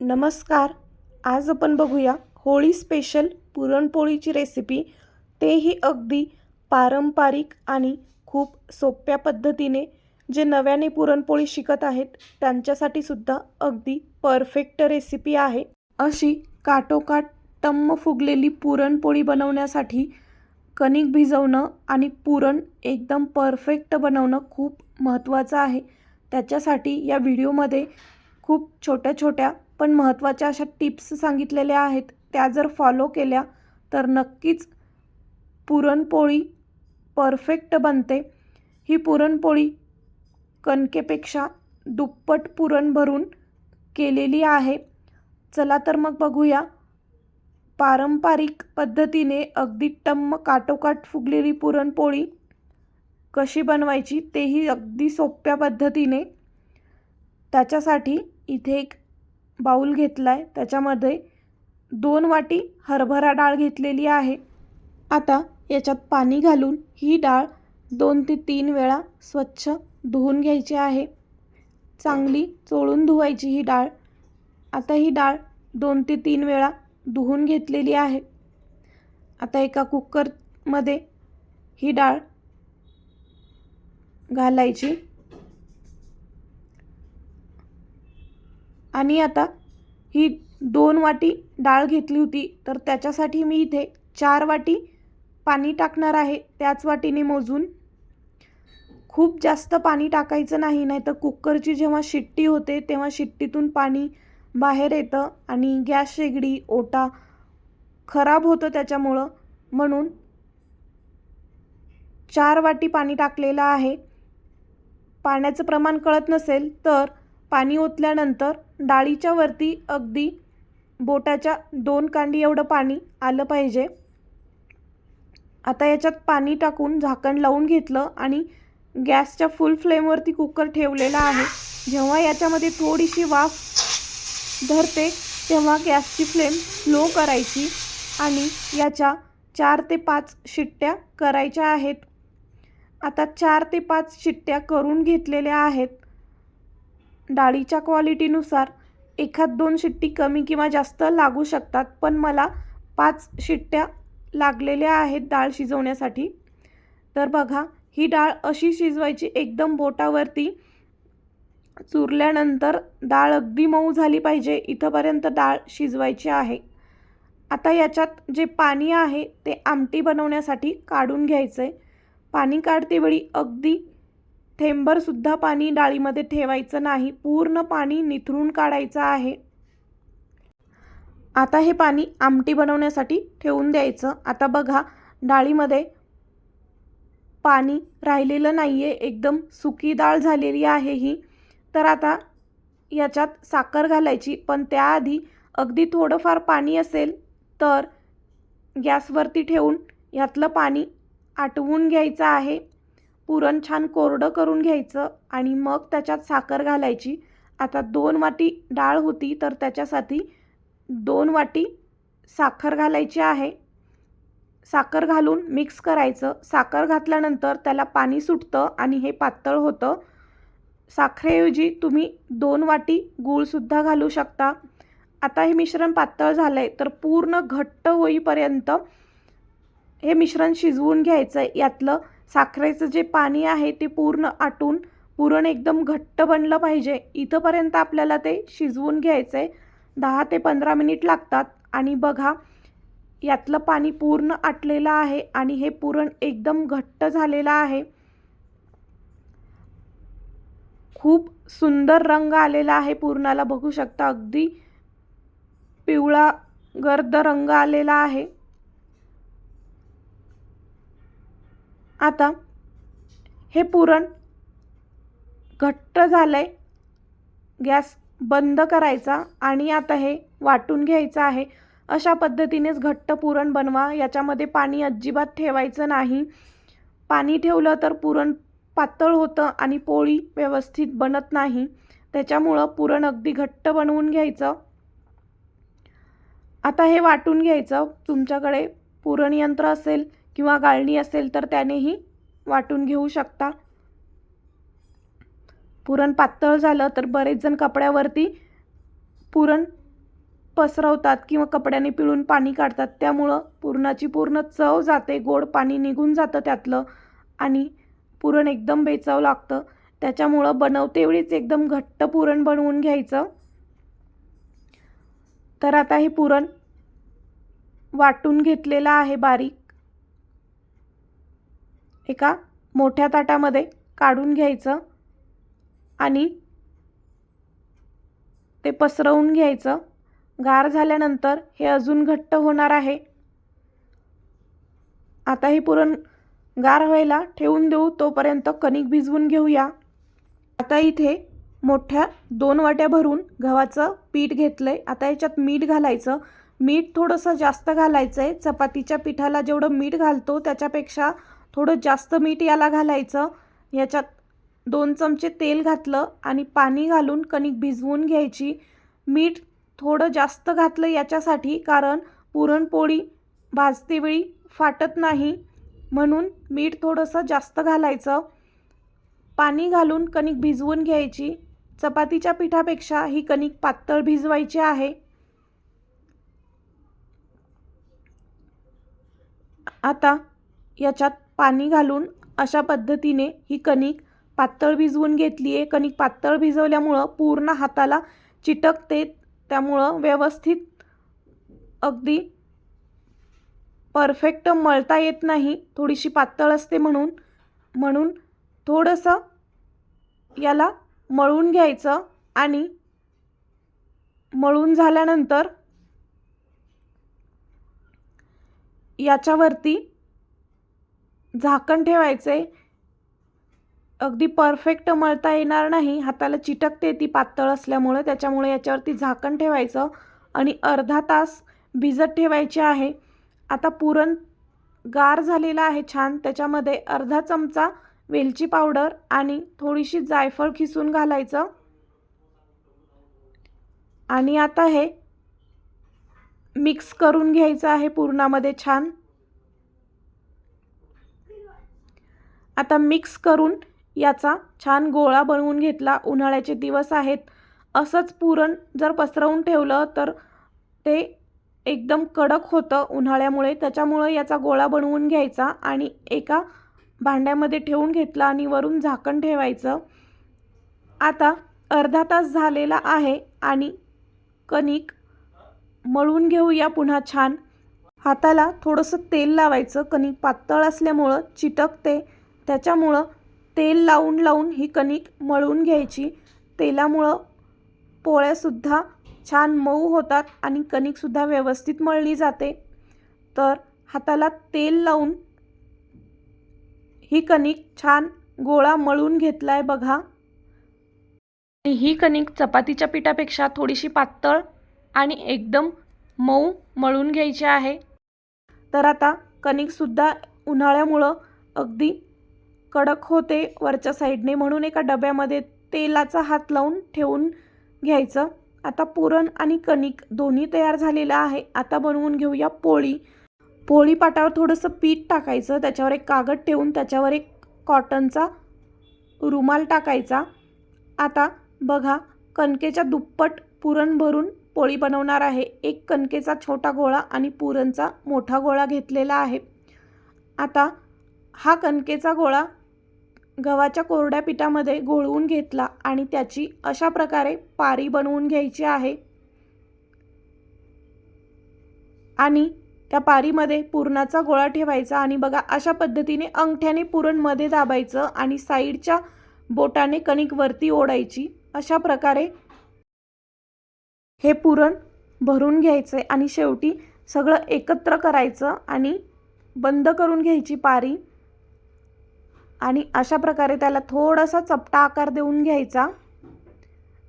नमस्कार. आज आपण बघूया होळी स्पेशल पुरणपोळीची रेसिपी तेही अगदी पारंपरिक आणि खूप सोप्या पद्धतीने जे नव्याने पुरणपोळी शिकत आहेत त्यांच्यासाठी सुद्धा अगदी परफेक्ट रेसिपी आहे. अशी काटोकाट टम्म फुगलेली पुरणपोळी बनवण्यासाठी कणिक भिजवणं आणि पुरण एकदम परफेक्ट बनवणं खूप महत्त्वाचं आहे. त्याच्यासाठी या व्हिडिओमध्ये खूप छोट्या छोट्या पण महत्त्वाच्या अशा टिप्स सांगितलेल्या आहेत त्या जर फॉलो केल्या तर नक्कीच पुरणपोळी परफेक्ट बनते. ही पुरणपोळी कणकेपेक्षा दुप्पट पुरण भरून केलेली आहे. चला तर मग बघूया. पारंपरिक पद्धतीने अगदी टम्म काटोकाट फुगलेली पुरणपोळी कशी बनवायची तेही अगदी सोप्या पद्धतीने. त्याच्यासाठी इथे एक बाऊल घेतला आहे त्याच्यामध्ये दोन वाटी हरभरा डाळ घेतलेली आहे. आता याच्यात पाणी घालून ही डाळ दोन ते तीन वेळा स्वच्छ धुवून घ्यायची आहे. चांगली चोळून धुवायची ही डाळ. आता ही डाळ दोन ते तीन वेळा धुवून घेतलेली आहे. आता एका कुकरमध्ये ही डाळ घालायची. आणि आता ही दोन वाटी डाळ घेतली होती तर त्याच्यासाठी मी इथे चार वाटी पाणी टाकणार आहे. त्याच वाटीने मोजून खूप जास्त पाणी टाकायचं नाही नाही तर कुकरची जेव्हा शिट्टी होते तेव्हा शिट्टीतून पाणी बाहेर येतं आणि गॅस शेगडी ओटा खराब होतं त्याच्यामुळं. म्हणून चार वाटी पाणी टाकलेलं आहे. पाण्याचं प्रमाण कळत नसेल तर पाणी ओतल्यानंतर डाळीच्या वरती अगदी बोटाच्या दोन कांडी एवढं पाणी आलं पाहिजे. आता याच्यात पाणी टाकून झाकण लावून घेतलं आणि गॅसच्या फुल फ्लेमवरती कुकर ठेवलेला आहे. जेव्हा याच्यामध्ये थोडीशी वाफ धरते तेव्हा गॅसची फ्लेम स्लो करायची आणि याच्या चार ते पाच शिट्ट्या करायच्या आहेत. आता चार ते पाच शिट्ट्या करून घेतलेल्या आहेत. डाळीच्या क्वालिटीनुसार एखाद दोन शिट्टी कमी किंवा जास्त लागू शकतात पण मला पाच शिट्ट्या लागलेल्या आहेत डाळ शिजवण्यासाठी. तर बघा ही डाळ अशी शिजवायची एकदम बोटावरती चुरल्यानंतर डाळ अगदी मऊ झाली पाहिजे इथंपर्यंत डाळ शिजवायची आहे. आता याच्यात जे पाणी आहे ते आमटी बनवण्यासाठी काढून घ्यायचं आहे पाणी काढते वेळी अगदी थेंबरसुद्धा पाणी डाळीमध्ये ठेवायचं नाही पूर्ण पाणी निथरून काढायचं आहे. आता हे पाणी आमटी बनवण्यासाठी ठेवून द्यायचं. आता बघा डाळीमध्ये पाणी राहिलेलं नाही आहे एकदम सुकी डाळ झालेली आहे ही. तर आता याच्यात साखर घालायची पण त्याआधी अगदी थोडंफार पाणी असेल तर गॅसवरती ठेवून यातलं पाणी आटवून घ्यायचं आहे. पुरण छान कोरडं करून घ्यायचं आणि मग त्याच्यात साखर घालायची. आता दोन वाटी डाळ होती तर त्याच्यासाठी दोन वाटी साखर घालायची आहे. साखर घालून मिक्स करायचं. साखर घातल्यानंतर त्याला पाणी सुटतं आणि हे पातळ होतं. साखरेऐवजी तुम्ही दोन वाटी गूळसुद्धा घालू शकता. आता हे मिश्रण पातळ झालं आहे तर पूर्ण घट्ट होईपर्यंत हे मिश्रण शिजवून घ्यायचं आहे यातलं साखरेचं जे पाणी आहे ते पूर्ण आटून पुरण एकदम घट्ट बनलं पाहिजे. इथंपर्यंत आपल्याला ते शिजवून घ्यायचं आहे दहा ते पंधरा मिनिट लागतात आणि बघा यातलं पाणी पूर्ण आटलेलं आहे आणि हे पुरण एकदम घट्ट झालेलं आहे. खूप सुंदर रंग आलेला आहे पुरणाला. बघू शकता अगदी पिवळा गर्द रंग आलेला आहे. आता हे पुरण घट्ट झालं आहे गॅस बंद करायचा आणि आता हे वाटून घ्यायचं आहे. अशा पद्धतीनेच घट्ट पुरण बनवा. याच्यामध्ये पाणी अजिबात ठेवायचं नाही. पाणी ठेवलं तर पुरण पातळ होतं आणि पोळी व्यवस्थित बनत नाही. त्याच्यामुळं पुरण अगदी घट्ट बनवून घ्यायचं. आता हे वाटून घ्यायचं. तुमच्याकडे पुरणयंत्र असेल किंवा गाळणी असेल तर त्यानेही वाटून घेऊ शकता. पुरण पातळ झालं तर बरेच जण कपड्यावरती पुरण पसरवतात किंवा कपड्याने पिळून पाणी काढतात. त्यामुळं पुरणाची पूर्ण चव जाते गोड पाणी निघून जातं त्यातलं आणि पुरण एकदम बेचव लागतं. त्याच्यामुळं बनवतेवेळीच एकदम घट्ट पुरण बनवून घ्यायचं. तर आता हे पुरण वाटून घेतलेलं आहे बारीक. एका मोठ्या ताटामध्ये काढून घ्यायचं आणि ते पसरवून घ्यायचं. गार झाल्यानंतर हे अजून घट्ट होणार आहे. आता हे पुरण गार व्हायला ठेवून देऊ तोपर्यंत कणिक भिजवून घेऊया. आता इथे मोठ्या दोन वाट्या भरून गव्हाचं पीठ घेतलं आहे आता याच्यात मीठ घालायचं. मीठ थोडंसं जास्त घालायचं आहे चपातीच्या पिठाला जेवढं मीठ घालतो त्याच्यापेक्षा थोडं जास्त मीठ याला घालायचं. याच्यात दोन चमचे तेल घातलं आणि पाणी घालून कणिक भिजवून घ्यायची. मीठ थोडं जास्त घातलं याच्यासाठी कारण पुरणपोळी भाजते वेळी फाटत नाही. म्हणून मीठ थोडंसं जास्त घालायचं. पाणी घालून कणिक भिजवून घ्यायची. चपातीच्या पिठापेक्षा ही कणिक पातळ भिजवायची आहे. आता याच्यात पाणी घालून अशा पद्धतीने ही कणिक पातळ भिजवून घेतली आहे. कणिक पातळ भिजवल्यामुळं पूर्ण हाताला चिटकते त्यामुळं व्यवस्थित अगदी परफेक्ट मळता येत नाही. थोडीशी पातळ असते म्हणून म्हणून थोडंसं याला मळून घ्यायचं आणि मळून झाल्यानंतर याच्यावरती झाकण ठेवायचे. अगदी परफेक्ट मळता येणार नाही. हाताला चिटकते ती पातळ असल्यामुळे त्याच्यामुळे याच्यावरती झाकण ठेवायचं आणि अर्धा तास भिजत ठेवायचे आहे. आता पुरण गार झालेला आहे छान. त्याच्यामध्ये अर्धा चमचा वेलची पावडर आणि थोडीशी जायफळ खिसून घालायचं. आणि आता हे मिक्स करून घ्यायचं आहे पुरणामध्ये छान. आता मिक्स करून याचा छान गोळा बनवून घेतला. उन्हाळ्याचे दिवस आहेत. असंच पुरण जर पसरवून ठेवलं तर ते एकदम कडक होतं उन्हाळ्यामुळे. त्याच्यामुळं याचा गोळा बनवून घ्यायचा आणि एका भांड्यामध्ये ठेवून घेतला आणि वरून झाकण ठेवायचं. आता अर्धा तास झालेला आहे आणि कणिक मळून घेऊया पुन्हा छान. हाताला थोडंसं तेल लावायचं. कणिक पातळ असल्यामुळं चिटकते. त्याच्यामुळं तेल लावून लावून ही कणिक मळून घ्यायची. तेलामुळं पोळ्यासुद्धा छान मऊ होतात आणि कणिकसुद्धा व्यवस्थित मळली जाते. तर हाताला तेल लावून ही कणिक छान गोळा मळून घेतला आहे बघा. आणि ही कणिक चपातीच्या पिठापेक्षा थोडीशी पातळ आणि एकदम मऊ मळून घ्यायची आहे. तर आता कणिकसुद्धा उन्हाळ्यामुळं अगदी कडक होते वरच्या साईडने. म्हणून एका डब्यामध्ये तेलाचा हात लावून ठेवून घ्यायचं. आता पुरण आणि कणिक दोन्ही तयार झालेलं आहे. आता बनवून घेऊया पोळी. पोळी पाटावर थोडंसं पीठ टाकायचं. त्याच्यावर एक कागद ठेवून त्याच्यावर एक कॉटनचा रुमाल टाकायचा. आता बघा कणकेच्या दुप्पट पुरण भरून पोळी बनवणार आहे. एक कणकेचा छोटा गोळा आणि पुरणचा मोठा गोळा घेतलेला आहे. आता हा कणकेचा गोळा गव्हाच्या कोरड्या पिठामध्ये घोळवून घेतला आणि त्याची अशा प्रकारे पारी बनवून घ्यायची आहे. आणि त्या पारीमध्ये पुरणाचा गोळा ठेवायचा आणि बघा अशा पद्धतीने अंगठ्याने पुरणमध्ये दाबायचं आणि साईडच्या बोटाने कणिक वरती ओढायची. अशा प्रकारे हे पुरण भरून घ्यायचं आणि शेवटी सगळं एकत्र करायचं आणि बंद करून घ्यायची पारी. आणि अशा प्रकारे त्याला थोडासा चपटा आकार देऊन घ्यायचा.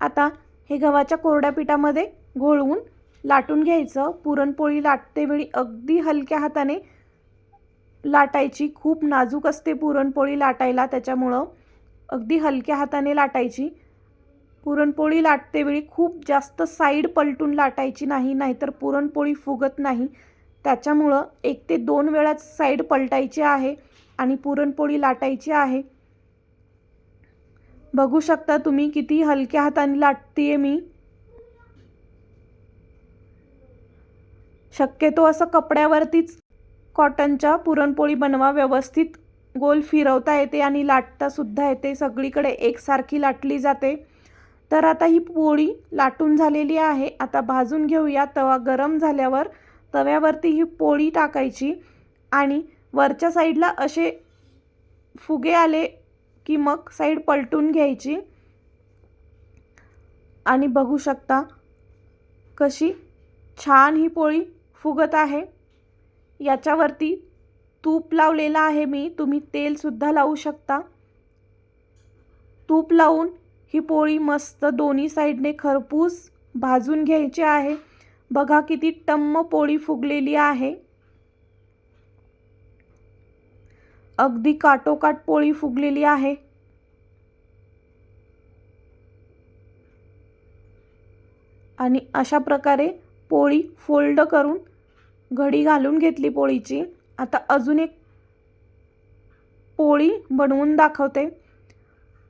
आता हे गव्हाच्या कोरड्या पिठामध्ये घोळवून लाटून घ्यायचं. पुरणपोळी लाटते वेळी अगदी हलक्या हाताने लाटायची. खूप नाजूक असते पुरणपोळी लाटायला त्याच्यामुळं अगदी हलक्या हाताने लाटायची. पुरणपोळी लाटतेवेळी खूप जास्त साईड पलटून लाटायची नाही नाहीतर पुरणपोळी फुगत नाही. त्याच्यामुळं एक ते दोन वेळाच साईड पलटायची आहे. आणि पुरणपोळी लाटायची आहे. बघू शकता तुम्ही किती हलक्या हाताने लाटते मी. शक्यतो असं कपड्यावरतीच कॉटनच्या पुरणपोळी बनवा व्यवस्थित गोल फिरवता येते आणि लाटतासुद्धा येते. सगळीकडे एकसारखी लाटली जाते. तर आता ही पोळी लाटून झालेली आहे. आता भाजून घेऊया. तवा गरम झाल्यावर तव्यावरती ही पोळी टाकायची आणि वरच्या साईडला असे फुगे आले की मग साईड पलटून घ्यायची. आणि बघू शकता कशी छान ही पोळी फुगत आहे. याच्यावरती तूप लावलेलं आहे मी. तुम्ही तेलसुद्धा लावू शकता. तूप लावून ही पोळी मस्त दोन्ही साईडने खरपूस भाजून घ्यायची आहे. बघा किती टम्म पोळी फुगलेली आहे. अगदी काटोकाट पोळी फुगलेली आहे. आणि अशा प्रकारे पोळी फोल्ड करून घडी घालून घेतली पोळीची. आता अजून एक पोळी बनवून दाखवते.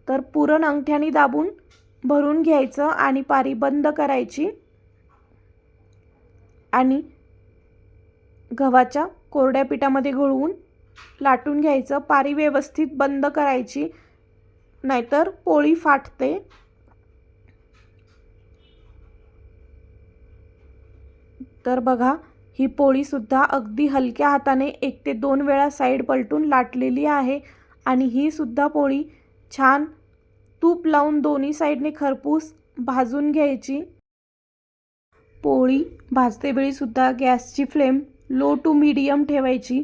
तर पुरण अंगठ्याने दाबून भरून घ्यायचं आणि पारी बंद करायची. आणि गव्हाच्या कोरड्या पिठामध्ये घोळवून लाटून घ्यायचं पारी व्यवस्थित बंद करायची नाहीतर पोळी फाटते. तर बघा ही पोळीसुद्धा अगदी हलक्या हाताने एक ते दोन वेळा साईड पलटून लाटलेली आहे आणि ही सुद्धा पोळी छान तूप लावून दोन्ही साईडने खरपूस भाजून घ्यायची. पोळी भाजतेवेळीसुद्धा गॅसची फ्लेम लो टू मीडियम ठेवायची.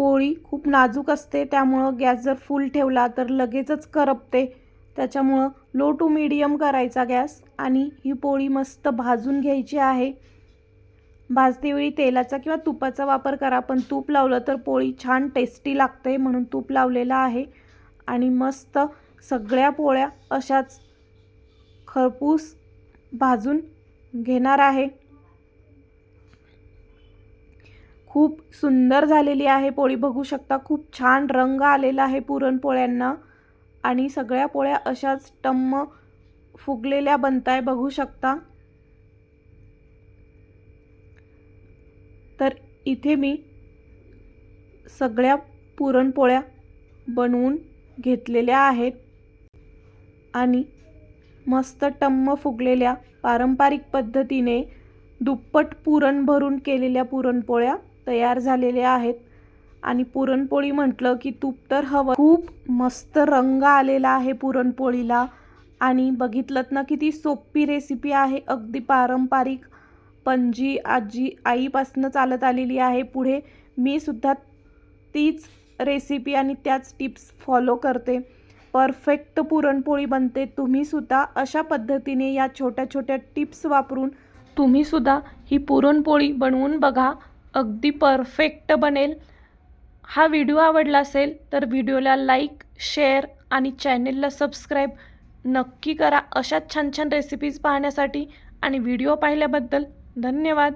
पोळी खूप नाजूक असते त्यामुळं गॅस जर फुल ठेवला तर लगेचच करपते. त्याच्यामुळं लो टू मीडियम करायचा गॅस आणि ही पोळी मस्त भाजून घ्यायची आहे. भाजतेवेळी तेलाचा किंवा तुपाचा वापर करा पण तूप लावलं तर पोळी छान टेस्टी लागते म्हणून तूप लावलेलं आहे. आणि मस्त सगळ्या पोळ्या अशाच खरपूस भाजून घेणार आहे. खूप सुंदर झालेली आहे पोळी. बघू शकता खूप छान रंग आलेला आहे पुरणपोळ्यांना. आणि सगळ्या पोळ्या अशाच टम्म फुगलेल्या बनताय बघू शकता. तर इथे मी सगळ्या पुरणपोळ्या बनवून घेतलेल्या आहेत. आणि मस्त टम्म फुगलेल्या पारंपरिक पद्धतीने दुप्पट पुरण भरून केलेल्या पुरणपोळ्या. तयार झालेले आहेत. आणि पुरणपोळी म्हटलं की तूप तर हवं. खूप मस्त रंग आलेला आहे पुरणपोळीला. आणि बघितलं ना किती सोपी रेसिपी आहे. अगदी पारंपरिक पणजी आजी आईपासनं चालत आलेली आहे. पुढे मी सुद्धा तीच रेसिपी आणि त्याच टिप्स फॉलो करते. परफेक्ट पुरणपोळी बनते. तुम्हीसुद्धा अशा पद्धतीने या छोट्या छोट्या टिप्स वापरून तुम्हीसुद्धा ही पुरणपोळी बनवून बघा. अगदी परफेक्ट बनेल. हा व्हिडिओ आवडला असेल तर व्हिडिओला लाईक शेअर आणि चॅनेलला सबस्क्राईब नक्की करा. अशाच छान छान रेसिपीज पाहण्यासाठी आणि व्हिडिओ पाहिल्याबद्दल धन्यवाद.